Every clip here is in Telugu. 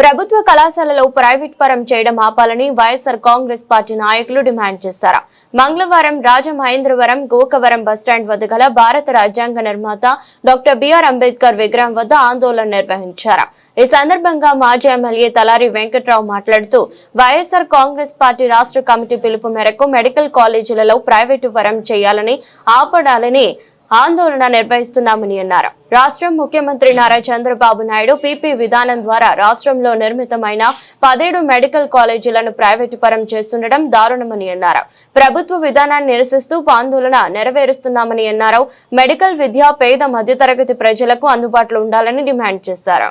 ప్రభుత్వ కళాశాలలో ప్రైవేట్ పరం చేయడం ఆపాలని వైఎస్ఆర్ కాంగ్రెస్ పార్టీ నాయకులు డిమాండ్ చేశారు. మంగళవారం రాజమహేంద్రవరం గోకవరం బస్టాండ్ వద్ద గల భారత రాజ్యాంగ నిర్మాత డాక్టర్ బిఆర్ అంబేద్కర్ విగ్రహం వద్ద ఆందోళన నిర్వహించారు. ఈ సందర్భంగా మాజీ ఎమ్మెల్యే తలారి వెంకట్రావు మాట్లాడుతూ వైఎస్ఆర్ కాంగ్రెస్ పార్టీ రాష్ట్ర కమిటీ పిలుపు మేరకు మెడికల్ కాలేజీలలో ప్రైవేటు పరం చేయాలని ఆపడాలని ఆందోళన నిర్వహిస్తున్నామని అన్నారు. రాష్ట్రం ముఖ్యమంత్రి నారా చంద్రబాబు నాయుడు పీపీ విధానం ద్వారా రాష్ట్రంలో నిర్మితమైన పదేడు మెడికల్ కాలేజీలను ప్రైవేటు పరం చేస్తుండడం దారుణమని అన్నారు. ప్రభుత్వ విధానాన్ని నిరసిస్తూ ఆందోళన నెరవేరుస్తున్నామని అన్నారు. మెడికల్ విద్య పేద మధ్యతరగతి ప్రజలకు అందుబాటులో ఉండాలని డిమాండ్ చేశారు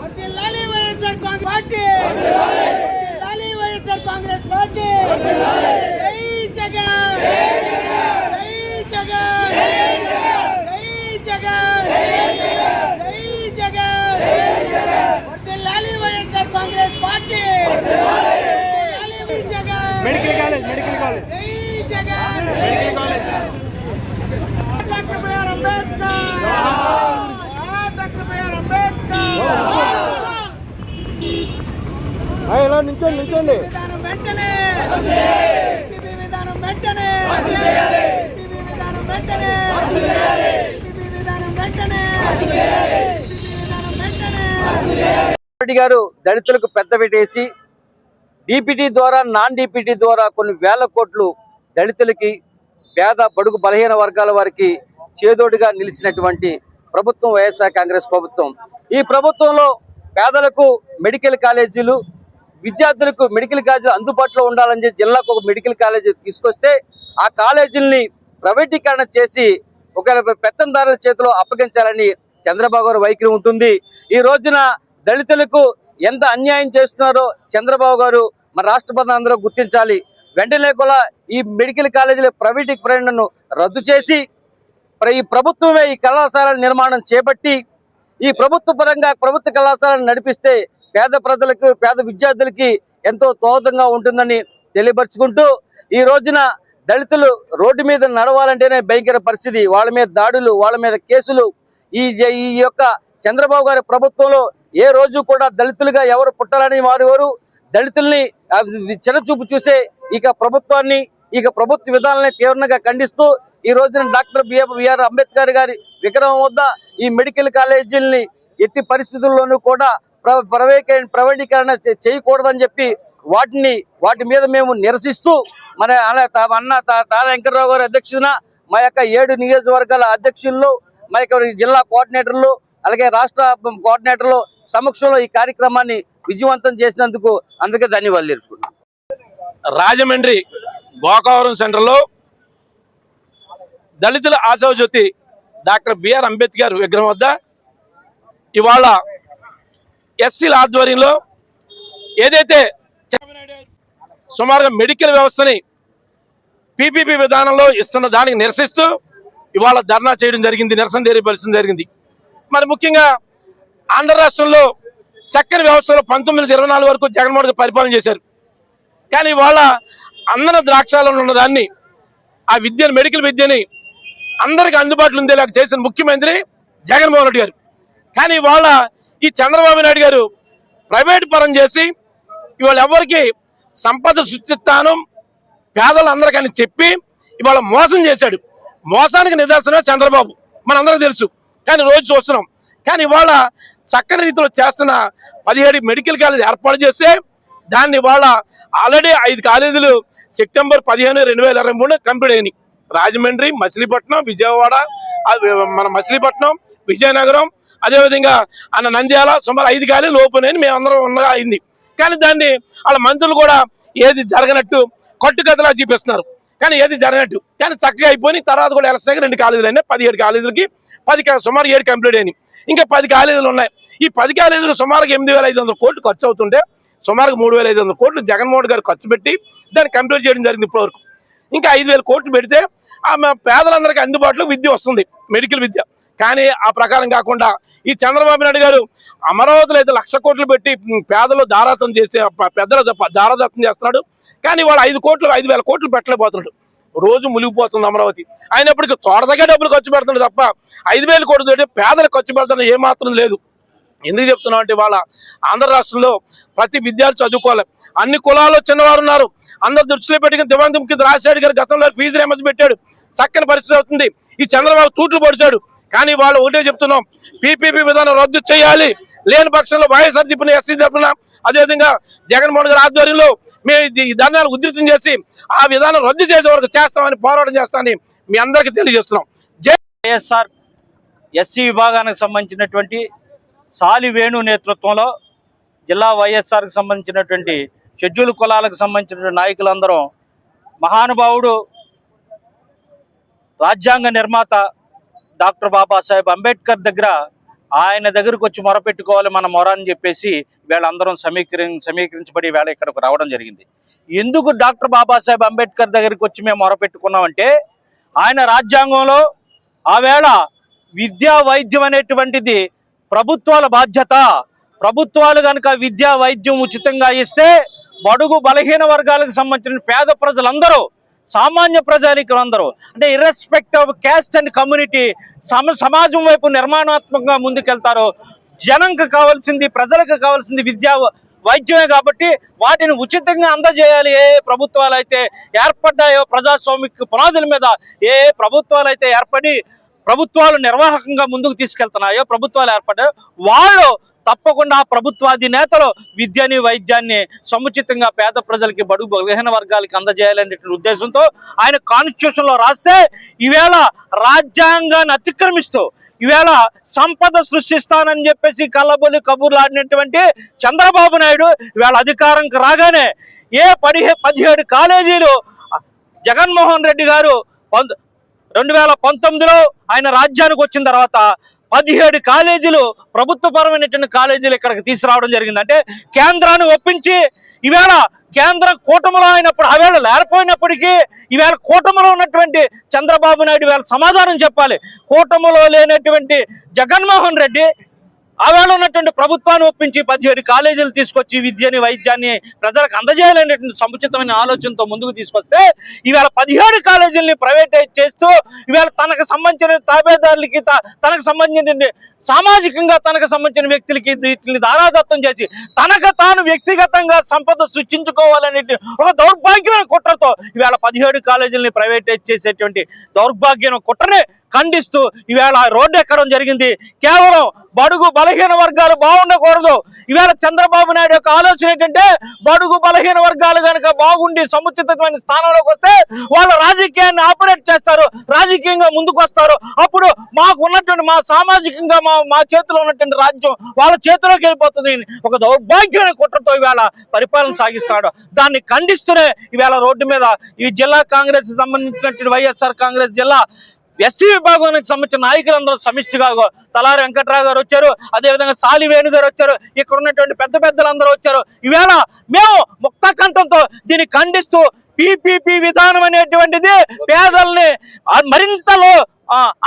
వర్ధిల్లాలి వైఎస్ఆర్ కాంగ్రెస్ పార్టీ వర్ధిల్లాలి వైఎస్ఆర్ కాంగ్రెస్ పార్టీ జై జగన్ జై జగన్ జై జగన్ జై జగన్ వర్ధిల్లాలి వైఎస్ఆర్ కాంగ్రెస్ పార్టీ వర్ధిల్లాలి జై Jagan medical college medical college జై Jagan medical college doctor BR Ambedkar doctor BR Ambedkar ఇలా నించండి నించండి వెంటనే విధానం వెంటనే విధానం వెంటనే విధానం వెంటనే రెడ్డి గారు దళితులకు పెద్ద పెట్టేసి డిపిటి ద్వారా నాన్ డిపిటీ ద్వారా కొన్ని వేల కోట్లు దళితులకి పేద బడుగు బలహీన వర్గాల వారికి చేదోడిగా నిలిచినటువంటి ప్రభుత్వం వైఎస్ఆర్ కాంగ్రెస్ ప్రభుత్వం. ఈ ప్రభుత్వంలో పేదలకు మెడికల్ కాలేజీలు విద్యార్థులకు మెడికల్ కాలేజీలు అందుబాటులో ఉండాలని చెప్పి జిల్లాకు ఒక మెడికల్ కాలేజీ తీసుకొస్తే ఆ కాలేజీల్ని ప్రైవేటీకరణ చేసి ఒక పెత్తందారుల చేతిలో అప్పగించాలని చంద్రబాబు గారు వైఖరి ఉంటుంది. ఈ రోజున దళితులకు ఎంత అన్యాయం చేస్తున్నారో చంద్రబాబు గారు మన రాష్ట్రపతి అందరూ గుర్తించాలి. వెంటనే కూడా ఈ మెడికల్ కాలేజీల ప్రైవేటీకరణను రద్దు చేసి ఈ ప్రభుత్వమే ఈ కళాశాలల నిర్మాణం చేపట్టి ఈ ప్రభుత్వ పరంగా ప్రభుత్వ కళాశాలను నడిపిస్తే పేద ప్రజలకు పేద విద్యార్థులకి ఎంతో తోదంగా ఉంటుందని తెలియపరుచుకుంటూ ఈ రోజున దళితులు రోడ్డు మీద నడవాలంటేనే భయంకర పరిస్థితి. వాళ్ళ మీద దాడులు వాళ్ళ మీద కేసులు. ఈ ఈ యొక్క చంద్రబాబు గారి ప్రభుత్వంలో ఏ రోజు కూడా దళితులుగా ఎవరు పుట్టాలని వారు దళితుల్ని చిన్నచూపు చూసే ఇక ప్రభుత్వాన్ని ఇక ప్రభుత్వ విధానాన్ని తీవ్రంగా ఖండిస్తూ ఈ రోజున డాక్టర్ బిఆర్ అంబేద్కర్ గారి విగ్రహం వద్ద ఈ మెడికల్ కాలేజీల్ని ఎట్టి పరిస్థితుల్లోనూ కూడా ప్ర- ప్రైవేటీకరణ చేయకూడదని చెప్పి వాటిని వాటి మీద మేము నిరసిస్తూ మన అన్న తా- అన్న తారా వెంకటరావు గారి అధ్యక్షున మా యొక్క ఏడు నియోజకవర్గాల అధ్యక్షుల్లో మా యొక్క జిల్లా కోఆర్డినేటర్లు అలాగే రాష్ట్ర కోఆర్డినేటర్లు సమక్షంలో ఈ కార్యక్రమాన్ని విజయవంతం చేసినందుకు అందుకే ధన్యవాదాలు తెలుపుకుంటున్నాను. రాజమండ్రి గోకవరం సెంటర్లో దళితుల ఆశాజ్యోతి డాక్టర్ బిఆర్ అంబేద్కర్ విగ్రహం వద్ద ఇవాళ ఎస్సీల ఆధ్వర్యంలో ఏదైతే సుమారుగా మెడికల్ వ్యవస్థని పీపీపీ విధానంలో ఇస్తున్న దానికి నిరసిస్తూ ఇవాళ ధర్నా చేయడం జరిగింది నిరసన తెలియపరచడం జరిగింది. మరి ముఖ్యంగా ఆంధ్ర రాష్ట్రంలో చక్కని వ్యవస్థలో పంతొమ్మిది ఇరవై నాలుగు వరకు జగన్మోహన్ గారు పరిపాలన చేశారు. కానీ ఇవాళ అందన ద్రాక్షాలలో ఉన్నదాన్ని ఆ విద్యను మెడికల్ విద్యని అందరికి అందుబాటులో ఉండేలాగా చేసిన ముఖ్యమంత్రి జగన్మోహన్ రెడ్డి గారు. కానీ వాళ్ళ ఈ చంద్రబాబు నాయుడు గారు ప్రైవేట్ పరం చేసి ఇవాళ ఎవరికి సంపద సృష్టిస్తాను పేదలందరికని చెప్పి ఇవాళ మోసం చేశాడు. మోసానికి నిదర్శనం చంద్రబాబు. మనందరికీ తెలుసు. కానీ రోజు చూస్తున్నాం. కానీ ఇవాళ చక్కని రీతిలో చేస్తున్న పదిహేడు మెడికల్ కాలేజ్ ఏర్పాటు చేస్తే దాన్ని ఇవాళ ఆల్రెడీ ఐదు కాలేజీలు సెప్టెంబర్ పదిహేను రెండు వేల ఇరవై మూడు కంప్లీట్ అయినాయి. రాజమండ్రి మచిలీపట్నం విజయవాడ మన మచిలీపట్నం విజయనగరం అదేవిధంగా అన్న నంద్యాల సుమారు ఐదు గాలి లోపునని మేమందరం ఉన్నగా అయింది. కానీ దాన్ని వాళ్ళ మంత్రులు కూడా ఏది జరగనట్టు కట్టుకథలా చూపిస్తున్నారు. కానీ ఏది జరగనట్టు. కానీ చక్కగా అయిపోయి తర్వాత కూడా ఎలక్షన్ రెండు కాలేజీలు అయినాయి. పదిహేడు కాలేజీలకి పది సుమారు ఏడు కంప్లీట్ అయినాయి. ఇంకా పది కాలేజీలు ఉన్నాయి. ఈ పది కాలేజీలు సుమారుగా ఎనిమిది వేల ఐదు వందల కోట్లు ఖర్చు అవుతుంటే సుమారుగా మూడు వేల ఐదు వందల కోట్లు జగన్మోహన్ గారు ఖర్చు పెట్టి దాన్ని కంప్లీట్ చేయడం జరిగింది ఇప్పటివరకు. ఇంకా ఐదు వేల కోట్లు పెడితే ఆ పేదలందరికీ అందుబాటులో విద్య వస్తుంది మెడికల్ విద్య. కానీ ఆ ప్రకారం కాకుండా ఈ చంద్రబాబు నాయుడు గారు అమరావతిలో అయితే లక్ష కోట్లు పెట్టి పేదలు దారాతం చేసే పెద్దల దారాదత్తం చేస్తున్నాడు. కానీ వాడు ఐదు కోట్లు ఐదు వేల కోట్లు పెట్టలేకపోతున్నాడు. రోజు మునిగిపోతుంది అమరావతి. అయినప్పటికీ తోటదగా డబ్బులు ఖర్చు పెడుతున్నాడు తప్ప ఐదు వేల కోట్లు పెట్టి పేదలకు ఖర్చు పెడుతున్న ఏమాత్రం లేదు. ఎందుకు చెప్తున్నాం అంటే వాళ్ళ ఆంధ్ర రాష్ట్రంలో ప్రతి విద్యార్థి చదువుకోవాలి. అన్ని కులాల్లో చిన్నవారు ఉన్నారు. అందరు దృష్టిలో పెట్టుకుని దివంతం కింద రాజశేఖర్ గారు గతంలో ఫీజు రేమతి పెట్టాడు. చక్కని పరిస్థితి అవుతుంది. ఈ చంద్రబాబు తూట్లు పొడిచాడు. కానీ వాళ్ళు ఒకటే చెప్తున్నాం. పీపీపీ విధానం రద్దు చేయాలి. లేని పక్షంలో వైఎస్ఆర్ తిప్పిన ఎస్సీ చెప్పిన అదేవిధంగా జగన్మోహన్ గారి ఆధ్వర్యంలో మేము ఈ ధర్నాలు ఉధృతం చేసి ఆ విధానం రద్దు చేసే వరకు చేస్తామని పోరాటం చేస్తామని మీ అందరికీ తెలియజేస్తున్నాం. జై వైఎస్ఆర్ ఎస్సీ విభాగానికి సంబంధించినటువంటి సాలి వేణు నేతృత్వంలో జిల్లా వైఎస్ఆర్కి సంబంధించినటువంటి షెడ్యూల్ కులాలకు సంబంధించినటువంటి నాయకులందరం మహానుభావుడు రాజ్యాంగ నిర్మాత డాక్టర్ బాబాసాహెబ్ అంబేద్కర్ దగ్గర ఆయన దగ్గరకు వచ్చి మొరపెట్టుకోవాలి మన మొర అని చెప్పేసి వీళ్ళందరం సమీకరి సమీకరించబడి వేళ ఇక్కడికి రావడం జరిగింది. ఎందుకు డాక్టర్ బాబాసాహెబ్ అంబేద్కర్ దగ్గరికి వచ్చి మేము మొరపెట్టుకున్నామంటే ఆయన రాజ్యాంగంలో ఆవేళ విద్యా వైద్యం అనేటువంటిది ప్రభుత్వాల బాధ్యత. ప్రభుత్వాలు కనుక విద్యా వైద్యం ఉచితంగా ఇస్తే బడుగు బలహీన వర్గాలకు సంబంధించిన పేద ప్రజలందరూ సామాన్య ప్రజానికులందరూ అంటే irrespective of caste and community సమ సమాజం వైపు నిర్మాణాత్మకంగా ముందుకెళ్తారు. జనంకి కావాల్సింది ప్రజలకు కావాల్సింది విద్యా వైద్యమే కాబట్టి వాటిని ఉచితంగా అందజేయాలి. ఏ ప్రభుత్వాలు అయితే ఏర్పడ్డాయో ప్రజాస్వామిక పునాదుల మీద ఏ ప్రభుత్వాలు అయితే ఏర్పడి ప్రభుత్వాలు నిర్వాహకంగా ముందుకు తీసుకెళ్తున్నాయో ప్రభుత్వాలు ఏర్పడ్డాయో వాళ్ళు తప్పకుండా ప్రభుత్వాధినేతలు విద్యని వైద్యాన్ని సముచితంగా పేద ప్రజలకి బడుగు బలహీన వర్గాలకి అందజేయాలనేటువంటి ఉద్దేశంతో ఆయన కాన్స్టిట్యూషన్లో రాస్తే ఈవేళ రాజ్యాంగాన్ని అతిక్రమిస్తూ ఈవేళ సంపద సృష్టిస్తానని చెప్పేసి కళ్ళబొల్లి కబుర్లు ఆడినటువంటి చంద్రబాబు నాయుడు ఈవేళ అధికారంకి రాగానే ఏ పదిహే పదిహేడు కాలేజీలు జగన్మోహన్ రెడ్డి గారు రెండు వేల పంతొమ్మిదిలో ఆయన రాజ్యానికి వచ్చిన తర్వాత పదిహేడు కాలేజీలు ప్రభుత్వపరమైనటువంటి కాలేజీలు ఇక్కడికి తీసుకురావడం జరిగింది. అంటే కేంద్రాన్ని ఒప్పించి ఈవేళ కేంద్ర కూటమిలో అయినప్పుడు ఆవేళ లేకపోయినప్పటికీ ఈవేళ కూటమిలో ఉన్నటువంటి చంద్రబాబు నాయుడు వేళ సమాధానం చెప్పాలి. కూటమిలో లేనటువంటి జగన్మోహన్ రెడ్డి ఆవేళ ఉన్నటువంటి ప్రభుత్వాన్ని ఒప్పించి పదిహేడు కాలేజీలు తీసుకొచ్చి విద్యని వైద్యాన్ని ప్రజలకు అందజేయాలనేటువంటి సముచితమైన ఆలోచనతో ముందుకు తీసుకొస్తే ఇవాళ పదిహేడు కాలేజీలని ప్రైవేటైజ్ చేస్తూ ఇవాళ తనకు సంబంధించిన తాబేదారులకి తనకు సంబంధించిన సామాజికంగా తనకు సంబంధించిన వ్యక్తులకి వీటిని దారాదత్తం చేసి తనకు తాను వ్యక్తిగతంగా సంపద సృష్టించుకోవాలనే ఒక దౌర్భాగ్యమైన కుట్రతో ఇవాళ పదిహేడు కాలేజీలని ప్రైవేటైజ్ చేసేటువంటి దౌర్భాగ్యమైన కుట్రనే ఖండిస్తూ ఈవేళ రోడ్డు ఎక్కడం జరిగింది. కేవలం బడుగు బలహీన వర్గాలు బాగుండకూడదు. ఈవేళ చంద్రబాబు నాయుడు యొక్క ఆలోచన ఏంటంటే బడుగు బలహీన వర్గాలు కనుక బాగుండి సముచితమైన స్థానంలోకి వస్తే వాళ్ళ రాజకీయాన్ని ఆపరేట్ చేస్తారు రాజకీయంగా ముందుకు వస్తారు అప్పుడు మాకు ఉన్నటువంటి మా సామాజికంగా మా మా చేతిలో ఉన్నటువంటి రాజ్యం వాళ్ళ చేతిలోకి వెళ్ళిపోతుంది. ఒక దౌర్భాగ్యమైన కుట్రతో ఈవేళ పరిపాలన సాగిస్తాడు. దాన్ని ఖండిస్తూనే ఈవేళ రోడ్డు మీద ఈ జిల్లా కాంగ్రెస్ సంబంధించినటువంటి వైఎస్ఆర్ కాంగ్రెస్ జిల్లా ఎస్సీ విభాగానికి సంబంధించిన నాయకులందరూ సమిష్టిగా తలారి వెంకట్రావు గారు వచ్చారు. అదేవిధంగా సాలి వేణు గారు వచ్చారు. ఇక్కడ ఉన్నటువంటి పెద్ద పెద్దలందరూ వచ్చారు. ఈవేళ మేము ముక్త కంఠంతో దీన్ని ఖండిస్తూ పిపిపి విధానం అనేటువంటిది పేదల్ని మరింతలో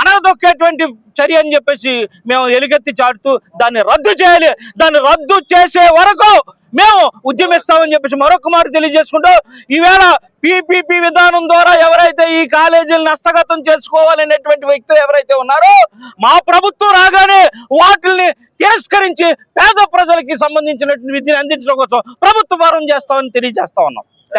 అనదొక్కేటువంటి చర్య అని చెప్పేసి మేము ఎలుగెత్తి చాటుతూ దాన్ని రద్దు చేయాలి. దాన్ని రద్దు చేసే వరకు మేము ఉద్యమిస్తామని చెప్పేసి మరొక మాట తెలియజేసుకుంటూ ఈవేళ పిపిపి విధానం ద్వారా ఎవరైతే ఈ కాలేజీలను హస్తగతం చేసుకోవాలనేటువంటి వ్యక్తులు ఎవరైతే ఉన్నారో మా ప్రభుత్వం రాగానే వాటిల్ని తిరస్కరించి పేద ప్రజలకి సంబంధించినటువంటి విద్యను అందించడం కోసం ప్రభుత్వ భారం చేస్తామని తెలియజేస్తా ఉన్నాం.